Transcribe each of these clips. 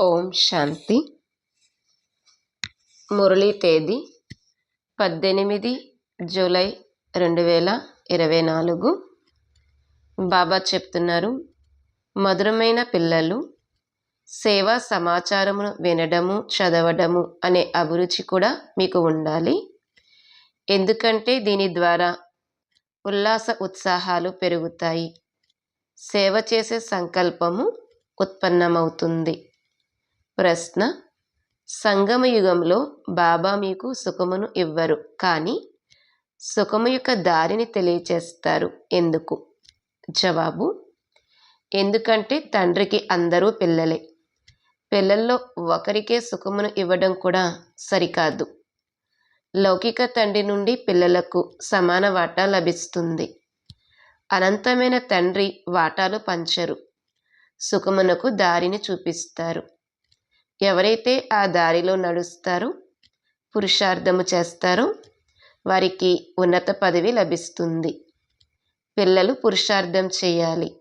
ఓం శాంతి. మురళీ తేదీ పద్దెనిమిది జూలై రెండు వేల ఇరవై నాలుగు. బాబా చెప్తున్నారు మధురమైన పిల్లలు సేవా సమాచారమును వినడము చదవడము అనే అభిరుచి కూడా మీకు ఉండాలి. ఎందుకంటే దీని ద్వారా ఉల్లాస ఉత్సాహాలు పెరుగుతాయి. సేవ చేసే సంకల్పము ఉత్పన్నమవుతుంది. ప్రశ్న సంగమ యుగంలో బాబా మీకు సుఖమును ఇవ్వరు కానీ సుఖము యొక్క దారిని తెలియచేస్తారు. ఎందుకు? జవాబు ఎందుకంటే తండ్రికి అందరూ పిల్లలే. పిల్లల్లో ఒకరికే సుఖమును ఇవ్వడం కూడా సరికాదు. లౌకిక తండ్రి నుండి పిల్లలకు సమాన వాటా లభిస్తుంది. అనంతమైన తండ్రి వాటాలు పంచరు. సుఖమునకు దారిని చూపిస్తారు. ఎవరైతే ఆ దారిలో నడుస్తారో పురుషార్థము చేస్తారో వారికి ఉన్నత పదవి లభిస్తుంది. పిల్లలు పురుషార్థం చేయాలి.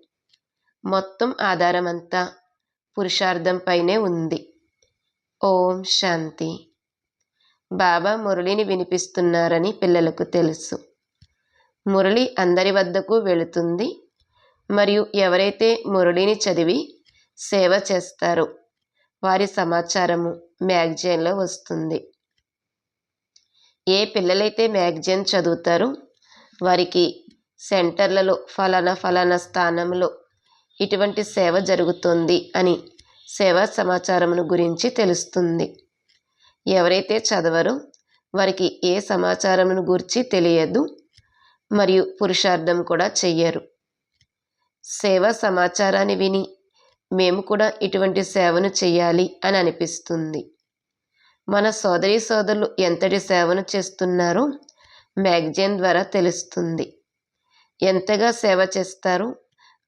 మొత్తం ఆధారమంతా పురుషార్థంపైనే ఉంది. ఓం శాంతి. బాబా మురళిని వినిపిస్తున్నారని పిల్లలకు తెలుసు. మురళి అందరి వద్దకు వెళుతుంది. మరియు ఎవరైతే మురళిని చదివి సేవ చేస్తారో వారి సమాచారము మ్యాగజైన్లో వస్తుంది. ఏ పిల్లలైతే మ్యాగజైన్ చదువుతారో వారికి సెంటర్లలో ఫలానా ఫలానా స్థానంలో ఇటువంటి సేవ జరుగుతుంది అని సేవా సమాచారమును గురించి తెలుస్తుంది. ఎవరైతే చదవరో వారికి ఏ సమాచారమును గురించి తెలియదు మరియు పురుషార్థం కూడా చెయ్యరు. సేవా సమాచారాన్ని విని మేము కూడా ఇటువంటి సేవను చేయాలి అని అనిపిస్తుంది. మన సోదరి సోదరులు ఎంతటి సేవను చేస్తున్నారో మ్యాగజైన్ ద్వారా తెలుస్తుంది. ఎంతగా సేవ చేస్తారో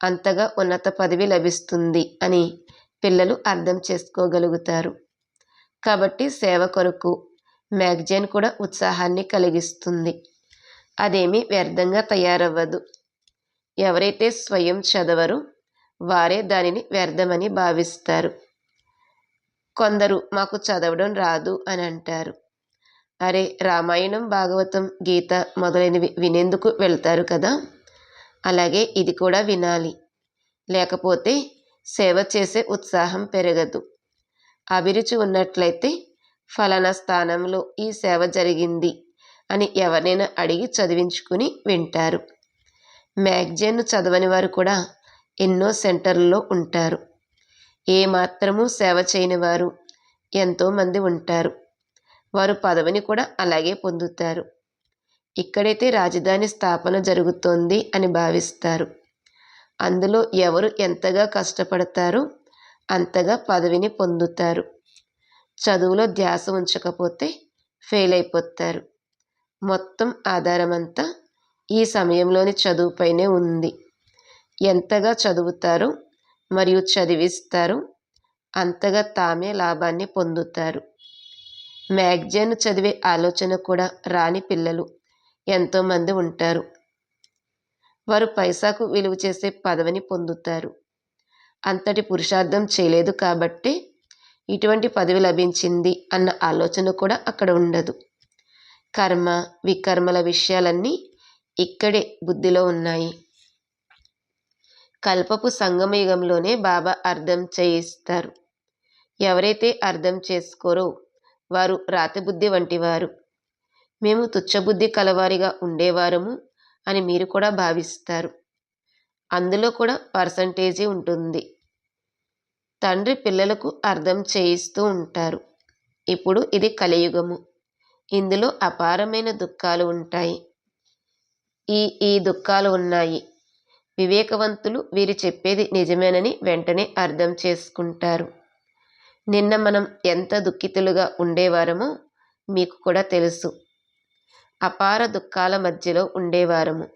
అంతగా ఉన్నత పదవి లభిస్తుంది అని పిల్లలు అర్థం చేసుకోగలుగుతారు. కాబట్టి సేవ కొరకు మ్యాగజైన్ కూడా ఉత్సాహాన్ని కలిగిస్తుంది. అదేమీ వ్యర్థంగా తయారవ్వదు. ఎవరైతే స్వయం చదవరు వారే దానిని వ్యర్థమని భావిస్తారు. కొందరు మాకు చదవడం రాదు అని అంటారు. అరే రామాయణం భాగవతం గీత మొదలైనవి వినేందుకు వెళ్తారు కదా? అలాగే ఇది కూడా వినాలి. లేకపోతే సేవ చేసే ఉత్సాహం పెరగదు. అభిరుచి ఉన్నట్లయితే ఫలానా స్థానంలో ఈ సేవ జరిగింది అని ఎవరినైనా అడిగి చదివించుకుని వింటారు. మ్యాగజైన్ చదవని వారు కూడా ఎన్నో సెంటర్లలో ఉంటారు. ఏ మాత్రము సేవ చేయని వారు ఎంతోమంది ఉంటారు. వారు పదవిని కూడా అలాగే పొందుతారు. ఇక్కడైతే రాజధాని స్థాపన జరుగుతోంది అని భావిస్తారు. అందులో ఎవరు ఎంతగా కష్టపడతారో అంతగా పదవిని పొందుతారు. చదువులో ధ్యాస ఉంచకపోతే ఫెయిల్ అయిపోతారు మొత్తం ఆధారమంతా ఈ సమయంలోని చదువుపైనే ఉంది. ఎంతగా చదువుతారో మరియు చదివిస్తారు అంతగా తామే లాభాన్ని పొందుతారు. మ్యాగజైన్ చదివే ఆలోచన కూడా రాని పిల్లలు ఎంతోమంది ఉంటారు. వారు పైసాకు విలువ చేసే పదవిని పొందుతారు. అంతటి పురుషార్థం చేయలేదు కాబట్టి ఇటువంటి పదవి లభించింది అన్న ఆలోచన కూడా అక్కడ ఉండదు. కర్మ వికర్మల విషయాలన్నీ ఇక్కడే బుద్ధిలో ఉన్నాయి. కల్పపు సంగమయుగంలోనే బాబా అర్థం చేయిస్తారు. ఎవరైతే అర్థం చేసుకోరో వారు రాతబుద్ధి వంటివారు. మేము తుచ్చబుద్ధి కలవారిగా ఉండేవారము అని మీరు కూడా భావిస్తారు. అందులో కూడా పర్సంటేజీ ఉంటుంది. తండ్రి పిల్లలకు అర్థం చేయిస్తూ ఉంటారు. ఇప్పుడు ఇది కలియుగము. ఇందులో అపారమైన దుఃఖాలు ఉంటాయి. ఈ ఈ దుఃఖాలు ఉన్నాయి. వివేకవంతులు వీరు చెప్పేది నిజమేనని వెంటనే అర్థం చేసుకుంటారు. నిన్న మనం ఎంత దుఃఖితులుగా ఉండేవారమో మీకు కూడా తెలుసు. అపార దుఃఖాల మధ్యలో ఉండేవారము.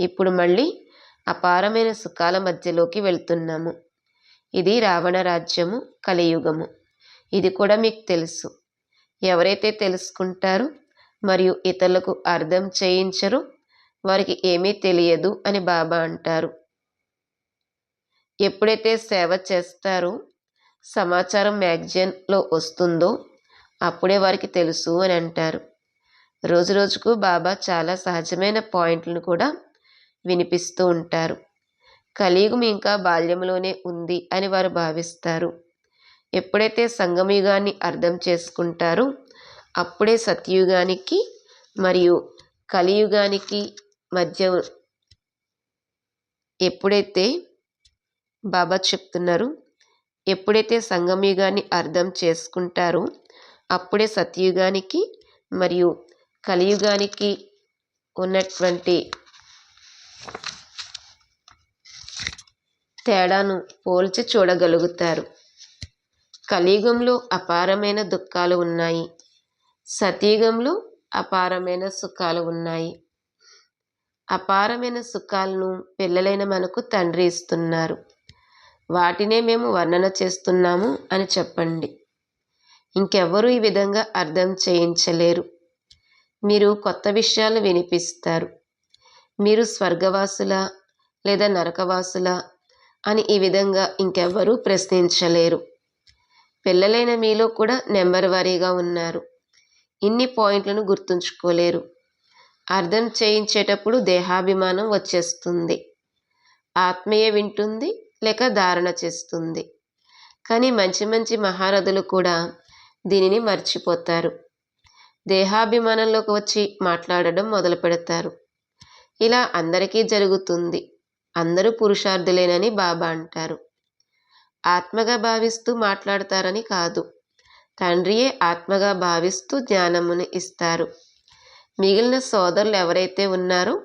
ఇప్పుడు మళ్ళీ అపారమైన సుఖాల మధ్యలోకి వెళ్తున్నాము. ఇది రావణ రాజ్యము కలియుగము. ఇది కూడా మీకు తెలుసు. ఎవరైతే తెలుసుకుంటారో మరియు ఇతరులకు అర్థం చేయించరు వారికి ఏమీ తెలియదు అని బాబా అంటారు. ఎప్పుడైతే సేవ చేస్తారో సమాచారం మ్యాగజైన్లో వస్తుందో అప్పుడే వారికి తెలుసు అని అంటారు. రోజు రోజుకు బాబా చాలా సహజమైన పాయింట్లను కూడా వినిపిస్తూ ఉంటారు. కలియుగం ఇంకా బాల్యంలోనే ఉంది అని వారు భావిస్తారు. ఎప్పుడైతే సంగమయుగాన్ని అర్థం చేసుకుంటారో అప్పుడే సత్యయుగానికి మరియు కలియుగానికి మధ్య ఎప్పుడైతే బాబా చెప్తున్నారు ఎప్పుడైతే సంగమయుగాన్ని అర్థం చేసుకుంటారో అప్పుడే సత్యయుగానికి మరియు కలియుగానికి ఉన్నటువంటి తేడాను పోల్చి చూడగలుగుతారు. కలియుగంలో అపారమైన దుఃఖాలు ఉన్నాయి. సతయుగంలో అపారమైన సుఖాలు ఉన్నాయి. అపారమైన సుఖాలను పిల్లలైన మనకు తండ్రి ఇస్తున్నారు. వాటినే మేము వర్ణన చేస్తున్నాము అని చెప్పండి. ఇంకెవ్వరూ ఈ విధంగా అర్థం చేయించలేరు. మీరు కొత్త విషయాలు వినిపిస్తారు. మీరు స్వర్గవాసుల లేదా నరకవాసుల అని ఈ విధంగా ఇంకెవ్వరూ ప్రశ్నించలేరు. పిల్లలైన మీలో కూడా నెంబర్ వారీగా ఉన్నారు. ఇన్ని పాయింట్లను గుర్తుంచుకోలేరు. అర్థం చేయించేటప్పుడు దేహాభిమానం వచ్చేస్తుంది. ఆత్మీయ వింటుంది లేక ధారణ చేస్తుంది. కానీ మంచి మంచి మహారథులు కూడా దీనిని మర్చిపోతారు. దేహాభిమానంలోకి వచ్చి మాట్లాడడం మొదలు పెడతారు. ఇలా అందరికీ జరుగుతుంది. అందరూ పురుషార్థులేనని బాబా అంటారు. ఆత్మగా భావిస్తూ మాట్లాడతారని కాదు. తండ్రియే ఆత్మగా భావిస్తూ జ్ఞానమును ఇస్తారు. మిగిలిన సోదరులు ఎవరైతే ఉన్నారో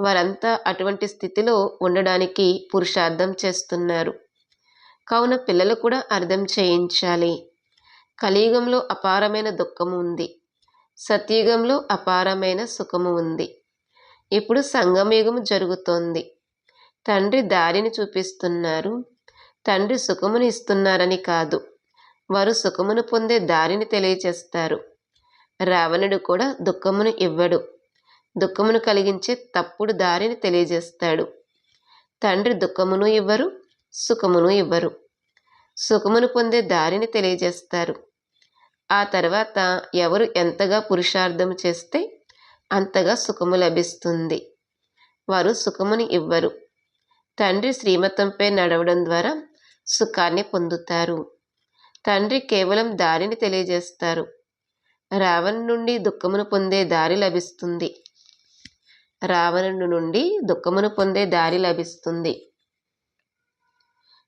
వారంతా అటువంటి స్థితిలో ఉండడానికి పురుషార్థం చేస్తున్నారు. కావున పిల్లలు కూడా అర్థం చేయించాలి. కలియుగంలో అపారమైన దుఃఖము ఉంది. సత్యుగంలో అపారమైన సుఖము ఉంది. ఇప్పుడు సంగమయుగము జరుగుతోంది. తండ్రి దారిని చూపిస్తున్నారు. తండ్రి సుఖమును ఇస్తున్నారని కాదు. వారు సుఖమును పొందే దారిని తెలియచేస్తారు రావణుడు కూడా దుఃఖమును ఇవ్వడు. దుఃఖమును కలిగించే తప్పుడు దారిని తెలియజేస్తాడు. తండ్రి దుఃఖమును ఇవ్వరు సుఖమును ఇవ్వరు. సుఖమును పొందే దారిని తెలియజేస్తారు. ఆ తర్వాత ఎవరు ఎంతగా పురుషార్థం చేస్తే అంతగా సుఖము లభిస్తుంది. వారు సుఖముని ఇవ్వరు. తండ్రి శ్రీమతంపై నడవడం ద్వారా సుఖాన్ని పొందుతారు. తండ్రి కేవలం దారిని తెలియజేస్తారు. రావణు నుండి దుఃఖమును పొందే దారి లభిస్తుంది. రావణుడు నుండి దుఃఖమును పొందే దారి లభిస్తుంది.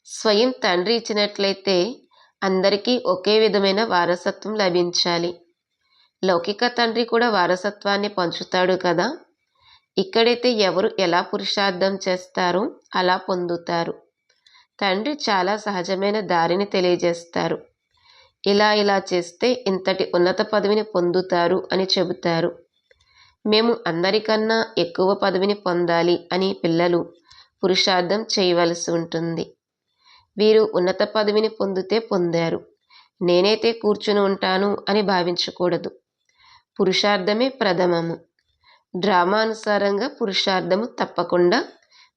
స్వయం తండ్రి ఇచ్చినట్లయితే అందరికీ ఒకే విధమైన వారసత్వం లభించాలి. లౌకిక తండ్రి కూడా వారసత్వాన్ని పంచుతాడు కదా. ఇక్కడైతే ఎవరు ఎలా పురుషార్థం చేస్తారో అలా పొందుతారు. తండ్రి చాలా సహజమైన దారిని తెలియజేస్తారు. ఇలా ఇలా చేస్తే ఇంతటి ఉన్నత పదవిని పొందుతారు అని చెబుతారు. మేము అందరికన్నా ఎక్కువ పదవిని పొందాలి అని పిల్లలు పురుషార్థం చేయవలసి ఉంటుంది. వీరు ఉన్నత పదవిని పొందితే పొందారు. నేనైతే కూర్చుని ఉంటాను అని భావించకూడదు. పురుషార్థమే ప్రథమము. డ్రామా అనుసారంగా పురుషార్థము తప్పకుండా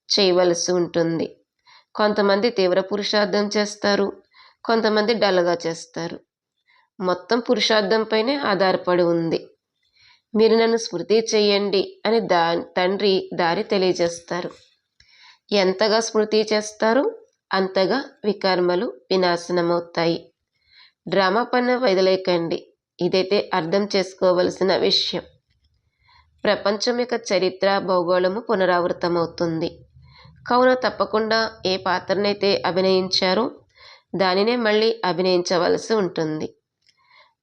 చేయవలసి ఉంటుంది. కొంతమంది తీవ్ర పురుషార్థం చేస్తారు. కొంతమంది డల్గా చేస్తారు. మొత్తం పురుషార్థంపైనే ఆధారపడి ఉంది. మీరు నన్ను స్మృతి చేయండి అని దా తండ్రి దారి తెలియజేస్తారు. ఎంతగా స్మృతి చేస్తారో అంతగా వికర్మలు వినాశనమవుతాయి. డ్రామా పన్న వదిలేకండి ఇదైతే అర్థం చేసుకోవలసిన విషయం. ప్రపంచం యొక్క చరిత్ర భౌగోళము పునరావృతమవుతుంది. కావున తప్పకుండా ఏ పాత్రనైతే అభినయించారో దానినే మళ్ళీ అభినయించవలసి ఉంటుంది.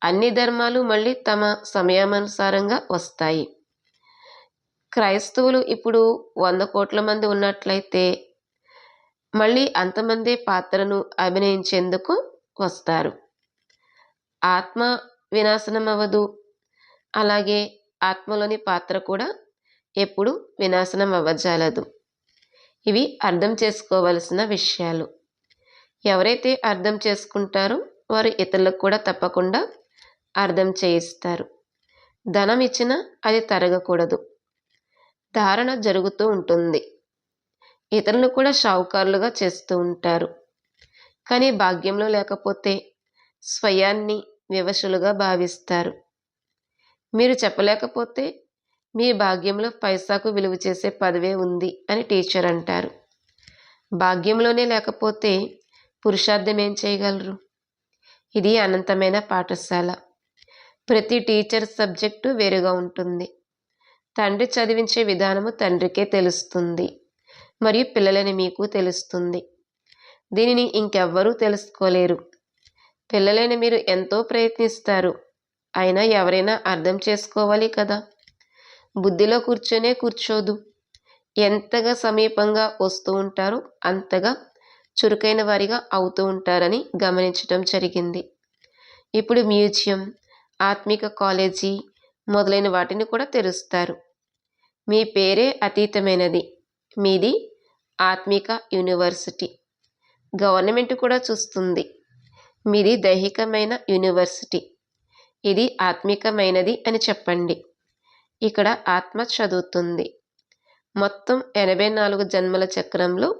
అన్ని ధర్మాలు మళ్ళీ తమ సమయానుసారంగా వస్తాయి. క్రైస్తవులు ఇప్పుడు వంద కోట్ల మంది ఉన్నట్లయితే మళ్ళీ అంతమంది పాత్రను అభినయించేందుకు వస్తారు. ఆత్మ వినాశనం అవ్వదు అలాగే ఆత్మలోని పాత్ర కూడా ఎప్పుడు వినాశనం అవ్వజాలదు ఇవి అర్థం చేసుకోవలసిన విషయాలు. ఎవరైతే అర్థం చేసుకుంటారో వారు ఇతరులకు కూడా తప్పకుండా అర్థం చేయిస్తారు. ధనం ఇచ్చినా అది తరగకూడదు. ధారణ జరుగుతూ ఉంటుంది. ఇతరులను కూడా షావుకారులుగా చేస్తూ ఉంటారు. కానీ భాగ్యంలో లేకపోతే స్వయాన్ని వివశులుగా భావిస్తారు. మీరు చెప్పలేకపోతే మీ భాగ్యంలో పైసాకు విలువ చేసే పదవే ఉంది అని టీచర్ అంటారు. భాగ్యంలోనే లేకపోతే పురుషార్థం ఏం చేయగలరు? ఇది అనంతమైన పాఠశాల. ప్రతి టీచర్ సబ్జెక్టు వేరుగా ఉంటుంది. తండ్రి చదివించే విధానము తండ్రికే తెలుస్తుంది. మరియు పిల్లలని మీకు తెలుస్తుంది. దీనిని ఇంకెవ్వరూ తెలుసుకోలేరు. పిల్లలైన మీరు ఎంతో ప్రయత్నిస్తారు. అయినా ఎవరైనా అర్థం చేసుకోవాలి కదా? బుద్ధిలో కూర్చొనే కూర్చోదు. ఎంతగా సమీపంగా వస్తూ ఉంటారో అంతగా చురుకైన వారిగా అవుతూ ఉంటారని గమనించడం జరిగింది. ఇప్పుడు మ్యూజియం ఆత్మిక కాలేజీ మొదలైన వాటిని కూడా తెరుస్తారు. మీ పేరే అతీతమైనది. మీది ఆత్మిక యూనివర్సిటీ. గవర్నమెంట్ కూడా చూస్తుంది. మీది దైహికమైన యూనివర్సిటీ. ఇది ఆత్మికమైనది అని చెప్పండి. ఇక్కడ ఆత్మ చదువుతుంది. మొత్తం ఎనభై నాలుగు జన్మల చక్రంలో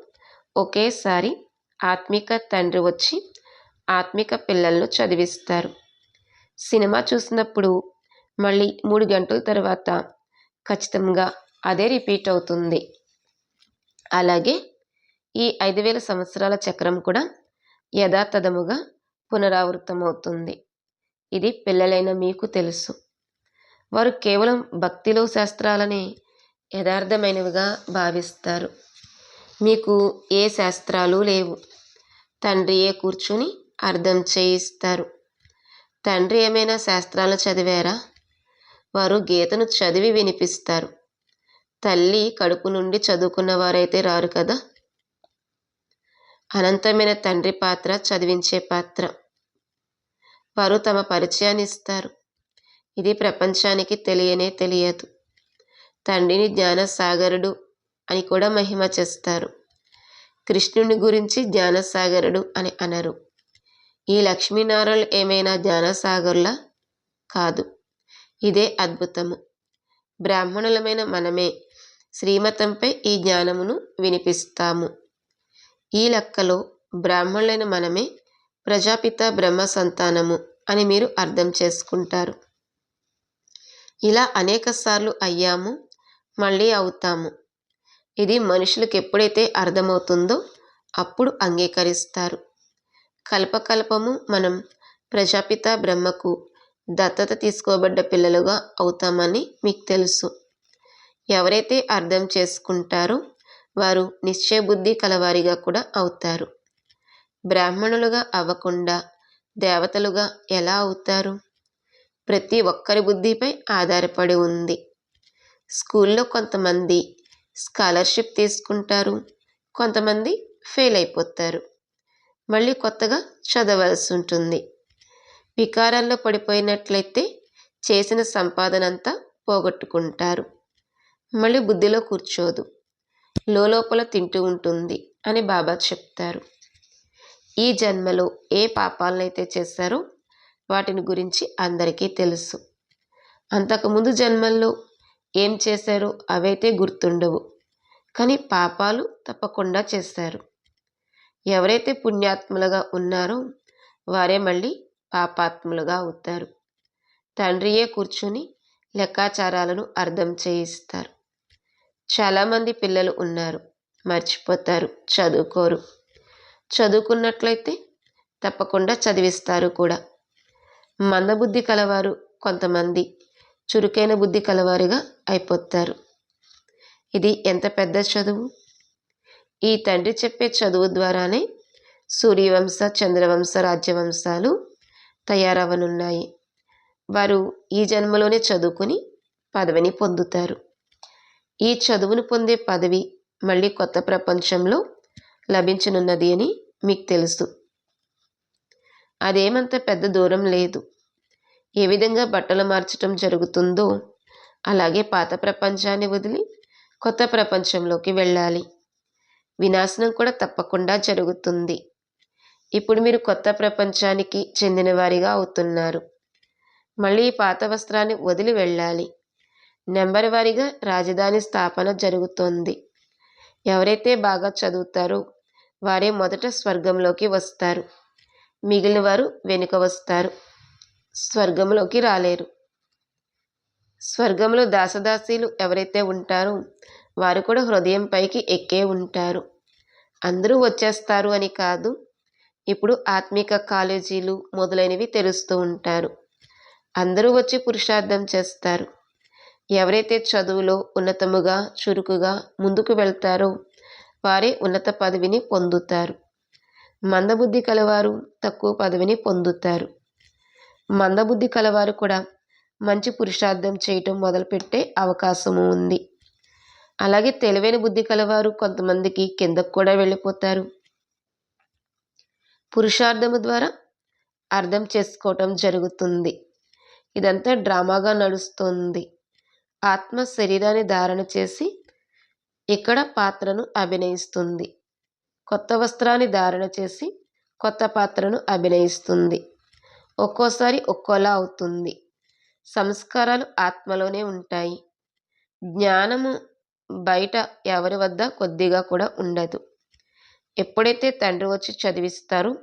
ఒకేసారి ఆత్మిక తండ్రి వచ్చి ఆత్మిక పిల్లలను చదివిస్తారు. సినిమా చూసినప్పుడు మళ్ళీ మూడు గంటల తర్వాత ఖచ్చితంగా అదే రిపీట్ అవుతుంది. అలాగే ఈ ఐదు వేల సంవత్సరాల చక్రం కూడా యథాతథముగా పునరావృతమవుతుంది ఇది పిల్లలైన మీకు తెలుసు. వారు కేవలం భక్తిలో శాస్త్రాలని యథార్థమైనవిగా భావిస్తారు. మీకు ఏ శాస్త్రాలు లేవు. తండ్రియే కూర్చుని అర్థం చేయిస్తారు. తండ్రి ఏమైనా శాస్త్రాలు చదివారా? వారు గీతను చదివి వినిపిస్తారు. తల్లి కడుపు నుండి చదువుకున్న వారైతే రారు కదా? అనంతమైన తండ్రి పాత్ర చదివించే పాత్ర. వారు తమ పరిచయాన్ని ఇస్తారు. ఇది ప్రపంచానికి తెలియనే తెలియదు. తండ్రిని జ్ఞానసాగరుడు అని కూడా మహిమ చేస్తారు. కృష్ణుని గురించి జ్ఞానసాగరుడు అని అనరు. ఈ లక్ష్మీనారాయణ ఏమైనా జ్ఞానసాగర్ల? కాదు. ఇదే అద్భుతము. బ్రాహ్మణులమైన మనమే శ్రీమతంపై ఈ జ్ఞానమును వినిపిస్తాము. ఈ లెక్కలో బ్రాహ్మణులైన మనమే ప్రజాపిత బ్రహ్మ సంతానము అని మీరు అర్థం చేసుకుంటారు. ఇలా అనేకసార్లు అయ్యాము మళ్ళీ అవుతాము. ఇది మనుషులకు ఎప్పుడైతే అర్థమవుతుందో అప్పుడు అంగీకరిస్తారు. కల్పకల్పము మనం ప్రజాపిత బ్రహ్మకు దత్తత తీసుకోబడ్డ పిల్లలుగా అవుతామని మీకు తెలుసు. ఎవరైతే అర్థం చేసుకుంటారో వారు నిశ్చయబుద్ధి కలవారిగా కూడా అవుతారు. బ్రాహ్మణులుగా అవ్వకుండా దేవతలుగా ఎలా అవుతారు? ప్రతి ఒక్కరి బుద్ధిపై ఆధారపడి ఉంది. స్కూల్లో కొంతమంది స్కాలర్షిప్ తీసుకుంటారు. కొంతమంది ఫెయిల్ అయిపోతారు. మళ్ళీ కొత్తగా చదవలసి ఉంటుంది. వికారాల్లో పడిపోయినట్లయితే చేసిన సంపాదన అంతా పోగొట్టుకుంటారు. మళ్ళీ బుద్ధిలో కూర్చోదు. లోపల తింటూ ఉంటుంది అని బాబా చెప్తారు. ఈ జన్మలో ఏ పాపాలనైతే చేశారో వాటిని గురించి అందరికీ తెలుసు. అంతకుముందు జన్మల్లో ఏం చేశారో? అవైతే గుర్తుండవు. కానీ పాపాలు తప్పకుండా చేశారు ఎవరైతే పుణ్యాత్ములుగా ఉన్నారో వారే మళ్ళీ పాపాత్ములుగా అవుతారు. తండ్రియే కూర్చుని లెక్కాచారాలను అర్థం చేయిస్తారు. చాలామంది పిల్లలు ఉన్నారు. మర్చిపోతారు. చదువుకోరు. చదువుకున్నట్లయితే తప్పకుండా చదివిస్తారు కూడా. మందబుద్ధి కలవారు కొంతమంది. చురుకైన బుద్ధి కలవారుగా అయిపోతారు. ఇది ఎంత పెద్ద చదువు? ఈ తండ్రి చెప్పే చదువు ద్వారానే సూర్యవంశ చంద్రవంశ రాజ్యవంశాలు తయారవనున్నాయి. వారు ఈ జన్మలోనే చదువుకుని పదవిని పొందుతారు. ఈ చదువును పొందే పదవి మళ్ళీ కొత్త ప్రపంచంలో లభించనున్నది అని మీకు తెలుసు. అదేమంత పెద్ద దూరం లేదు. ఏ విధంగా బట్టలు మార్చటం జరుగుతుందో అలాగే పాత ప్రపంచాన్ని వదిలి కొత్త ప్రపంచంలోకి వెళ్ళాలి. వినాశనం కూడా తప్పకుండా జరుగుతుంది. ఇప్పుడు మీరు కొత్త ప్రపంచానికి చెందిన వారిగా అవుతున్నారు. మళ్ళీ పాత వస్త్రాన్ని వదిలి వెళ్ళాలి. నెంబర్ వారీగా రాజధాని స్థాపన జరుగుతోంది. ఎవరైతే బాగా చదువుతారో వారే మొదట స్వర్గంలోకి వస్తారు. మిగిలిన వారు వెనుక వస్తారు. స్వర్గంలోకి రాలేరు. స్వర్గంలో దాసదాసీలు ఎవరైతే ఉంటారో వారు కూడా హృదయం పైకి ఎక్కే ఉంటారు. అందరూ వచ్చేస్తారు అని కాదు ఇప్పుడు ఆత్మిక కాలేజీలు మొదలైనవి తెలుస్తూ ఉంటారు. అందరూ వచ్చి పురుషార్థం చేస్తారు. ఎవరైతే చదువులో ఉన్నతముగా చురుకుగా ముందుకు వెళ్తారో వారే ఉన్నత పదవిని పొందుతారు. మందబుద్ధి కలవారు తక్కువ పదవిని పొందుతారు. మందబుద్ధి కలవారు కూడా. మంచి పురుషార్థం చేయటం మొదలుపెట్టే అవకాశము ఉంది. అలాగే తెలివైన బుద్ధి కలవారు కొంతమందికి కిందకు కూడా వెళ్ళిపోతారు. పురుషార్థము ద్వారా అర్థం చేసుకోవటం జరుగుతుంది. ఇదంతా డ్రామాగా నడుస్తుంది. ఆత్మ శరీరాన్ని ధారణ చేసి ఇక్కడ పాత్రను అభినయిస్తుంది. కొత్త వస్త్రాన్ని ధారణ చేసి కొత్త పాత్రను అభినయిస్తుంది. ఒక్కోసారి ఒక్కోలా అవుతుంది. సంస్కారాలు ఆత్మలోనే ఉంటాయి. జ్ఞానము బయట ఎవరి వద్ద కొద్దిగా కూడా ఉండదు. ఎప్పుడైతే తండ్రి వచ్చి చదివిస్తారో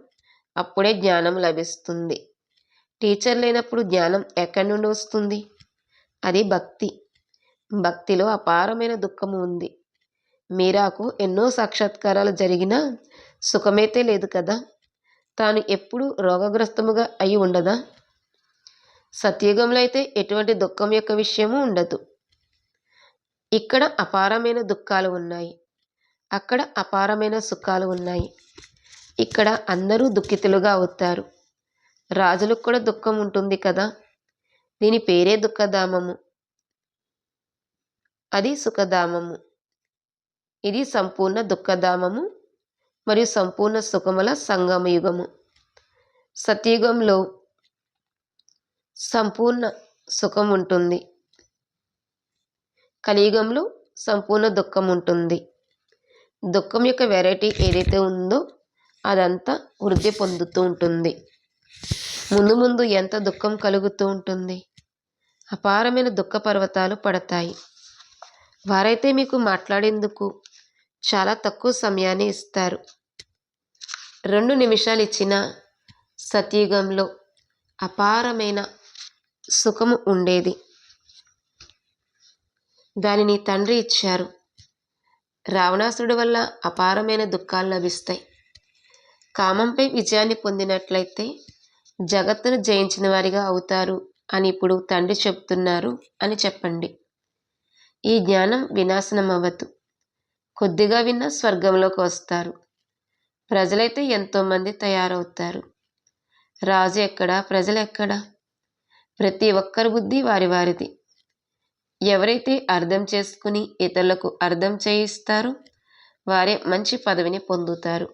అప్పుడే జ్ఞానం లభిస్తుంది. టీచర్ లేనప్పుడు జ్ఞానం ఎక్కడి నుండి వస్తుంది? అది భక్తి. భక్తిలో అపారమైన దుఃఖము ఉంది. మీరాకు ఎన్నో సాక్షాత్కారాలు జరిగినా సుఖమైతే లేదు కదా? తాను ఎప్పుడు రోగగ్రస్తముగా అయి ఉండదా? సత్యుగంలో అయితే ఎటువంటి దుఃఖం యొక్క విషయము ఉండదు. ఇక్కడ అపారమైన దుఃఖాలు ఉన్నాయి. అక్కడ అపారమైన సుఖాలు ఉన్నాయి. ఇక్కడ అందరూ దుఃఖితులుగా అవుతారు. రాజులకు కూడా దుఃఖం ఉంటుంది కదా? దీని పేరే దుఃఖధామము. అది సుఖధామము. ఇది సంపూర్ణ దుఃఖధామము. మరియు సంపూర్ణ సుఖముల సంగమయుగము. యుగము సంపూర్ణ సుఖం ఉంటుంది కలియుగంలో సంపూర్ణ దుఃఖం ఉంటుంది దుఃఖం యొక్క వెరైటీ ఏదైతే ఉందో అదంతా వృద్ధి పొందుతూ ఉంటుంది. ముందు ముందు ఎంత దుఃఖం కలుగుతూ ఉంటుంది? అపారమైన దుఃఖ పర్వతాలు పడతాయి. వారైతే మీకు మాట్లాడేందుకు చాలా తక్కువ సమయాన్ని ఇస్తారు. రెండు నిమిషాలు ఇచ్చిన సతయుగంలో అపారమైన సుఖము ఉండేది. దానిని తండ్రి ఇచ్చారు. రావణాసుడి వల్ల అపారమైన దుఃఖాలు లభిస్తాయి. కామంపై విజయాన్ని పొందినట్లయితే జగత్తును జయించిన వారిగా అవుతారు అని ఇప్పుడు తండ్రి చెప్తున్నారు అని చెప్పండి. ఈ జ్ఞానం వినాశనం అవ్వదు కొద్దిగా విన్న స్వర్గంలోకి వస్తారు. ప్రజలైతే ఎంతోమంది తయారవుతారు. రాజు ఎక్కడ? ప్రజలు ఎక్కడ? ప్రతి ఒక్కరి బుద్ధి వారి వారిది. ఎవరైతే అర్థం చేసుకుని ఇతరులకు అర్థం చేయిస్తారో వారే మంచి పదవిని పొందుతారు.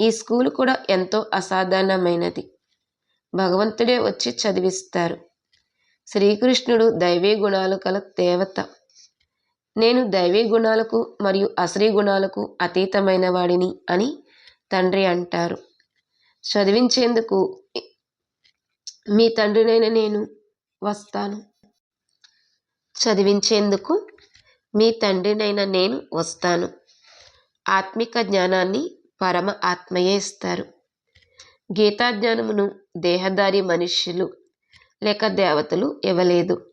ఈ స్కూల్ కూడా ఎంతో అసాధారణమైనది. భగవంతుడే వచ్చి చదివిస్తారు. శ్రీకృష్ణుడు దైవీ గుణాలు కల దేవత. నేను దైవీ గుణాలకు మరియు అశ్రీ గుణాలకు అతీతమైన వాడిని అని తండ్రి అంటారు. చదివించేందుకు మీ తండ్రినైన నేను వస్తాను. చదివించేందుకు మీ తండ్రినైన నేను వస్తాను. ఆత్మిక జ్ఞానాన్ని పరమ ఆత్మయే ఇస్తారు. గీతాజ్ఞానమును దేహదారి మనుష్యులు లేక దేవతలు ఇవ్వలేదు.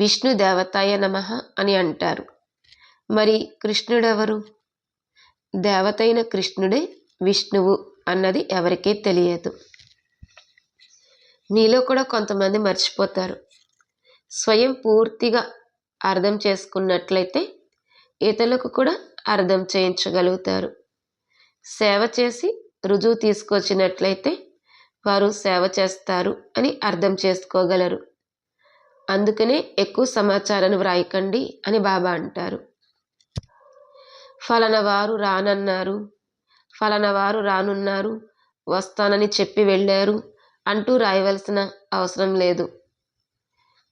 విష్ణు దేవతాయ నమ అని అంటారు. మరి కృష్ణుడెవరు? దేవతైన కృష్ణుడే విష్ణువు అన్నది ఎవరికీ తెలియదు. మీలో కూడా కొంతమంది మర్చిపోతారు. స్వయం పూర్తిగా అర్థం చేసుకున్నట్లయితే ఇతరులకు కూడా అర్థం చేయించగలుగుతారు. సేవ చేసి రుజువు తీసుకొచ్చినట్లయితే వారు సేవ చేస్తారు అని అర్థం చేసుకోగలరు. అందుకనే ఎక్కువ సమాచారాన్ని వ్రాయకండి అని బాబా అంటారు. ఫలన వారు రానన్నారు ఫలన వారు రానున్నారు వస్తానని చెప్పి వెళ్ళారు అంటూ రాయవలసిన అవసరం లేదు.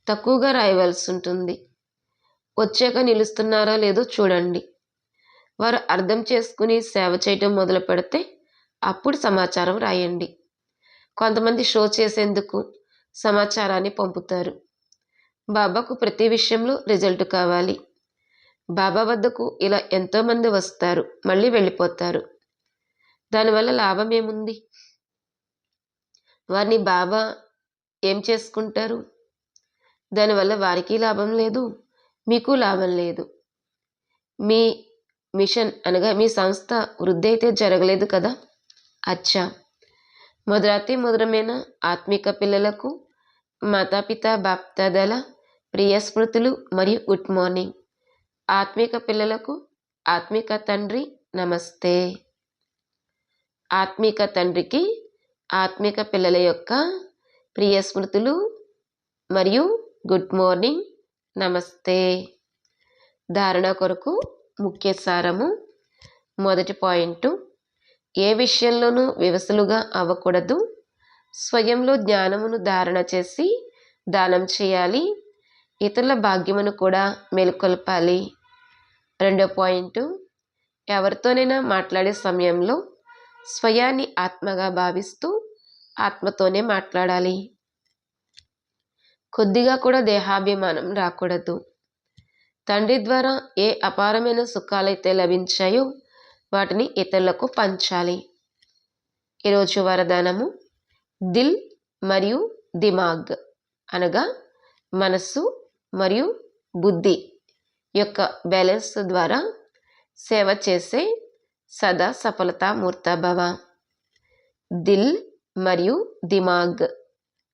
తక్కువగా రాయవలసి ఉంటుంది. వచ్చాక నిలుస్తున్నారా లేదో చూడండి. వారు అర్థం చేసుకుని సేవ చేయటం మొదలు పెడితే అప్పుడు సమాచారం రాయండి. కొంతమంది షో చేసేందుకు సమాచారాన్ని పంపుతారు. బాబాకు ప్రతి విషయంలో రిజల్ట్ కావాలి. బాబా వద్దకు ఇలా ఎంతోమంది వస్తారు మళ్ళీ వెళ్ళిపోతారు. దానివల్ల లాభం ఏముంది? వారిని బాబా ఏం చేసుకుంటారు? దానివల్ల వారికి లాభం లేదు మీకు లాభం లేదు. మీ మిషన్ అనగా మీ సంస్థ వృద్ధి అయితే జరగలేదు కదా? అచ్చా! మొదలతి మొదలమైన ఆత్మిక పిల్లలకు మాతాపిత బాప్తాదల ప్రియ స్మృతులు మరియు గుడ్ మార్నింగ్. ఆత్మిక పిల్లలకు ఆత్మిక తండ్రి నమస్తే. ఆత్మిక తండ్రికి ఆత్మిక పిల్లల యొక్క ప్రియ స్మృతులు మరియు గుడ్ మార్నింగ్ నమస్తే. ధారణ కొరకు ముఖ్య సారము మొదటి పాయింట్ ఏ విషయంలోనూ వివసులుగా అవ్వకూడదు. స్వయంలో జ్ఞానమును ధారణ చేసి దానం చేయాలి. ఇతరుల భాగ్యమును కూడా మేలుకొల్పాలి. రెండో పాయింట్ ఎవరితోనైనా మాట్లాడే సమయంలో స్వయాన్ని ఆత్మగా భావిస్తూ ఆత్మతోనే మాట్లాడాలి. కొద్దిగా కూడా దేహాభిమానం రాకూడదు. తండ్రి ద్వారా ఏ అపారమైన సుఖాలైతే లభించాయో వాటిని ఇతరులకు పంచాలి. ఈరోజు వరదానము దిల్ మరియు దిమాగ్ అనగా మనస్సు మరియు బుద్ధి యొక్క బ్యాలెన్స్ ద్వారా సేవ చేసే సదా సఫలత మూర్తభవ దిల్ మరియు దిమాగ్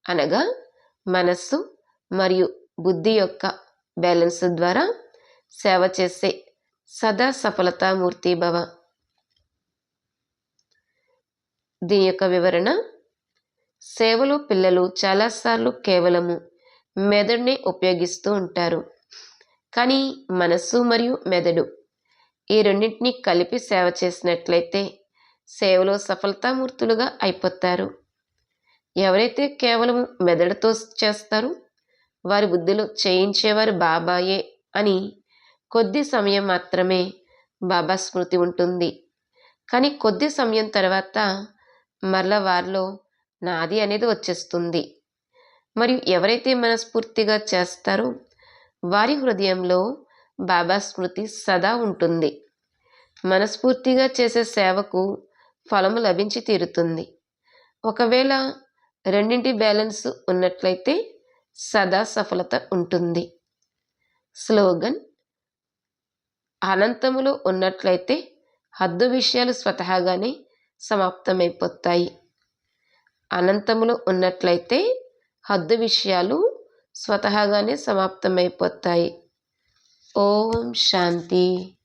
అనగా మనస్సు మరియు బుద్ధి యొక్క బ్యాలెన్స్ ద్వారా సేవ చేసే సదా సఫలతామూర్తి భవ. దీని యొక్క వివరణ సేవలో పిల్లలు చాలాసార్లు కేవలము మెదడుని ఉపయోగిస్తూ ఉంటారు. కానీ మనస్సు మరియు మెదడు ఈ రెండింటినీ కలిపి సేవ చేసినట్లయితే సేవలో సఫలతామూర్తులుగా అయిపోతారు. ఎవరైతే కేవలం మెదడుతో చేస్తారో వారి బుద్ధిలో చేయించేవారు బాబాయే అని కొద్ది సమయం మాత్రమే బాబా స్మృతి ఉంటుంది. కానీ కొద్ది సమయం తర్వాత మరల వారిలో నాది అనేది వచ్చేస్తుంది. మరియు ఎవరైతే మనస్ఫూర్తిగా చేస్తారో వారి హృదయంలో బాబా స్మృతి సదా ఉంటుంది. మనస్ఫూర్తిగా చేసే సేవకు ఫలము లభించి తీరుతుంది. ఒకవేళ రెండింటి బ్యాలెన్స్ ఉన్నట్లయితే సదా సఫలత ఉంటుంది. స్లోగన్ అనంతములో ఉన్నట్లయితే హద్దు విషయాలు స్వతహాగానే సమాప్తమైపోతాయి. అనంతములో ఉన్నట్లయితే హద్దు విషయాలు స్వతహాగానే సమాప్తమైపోతాయి. ఓం శాంతి.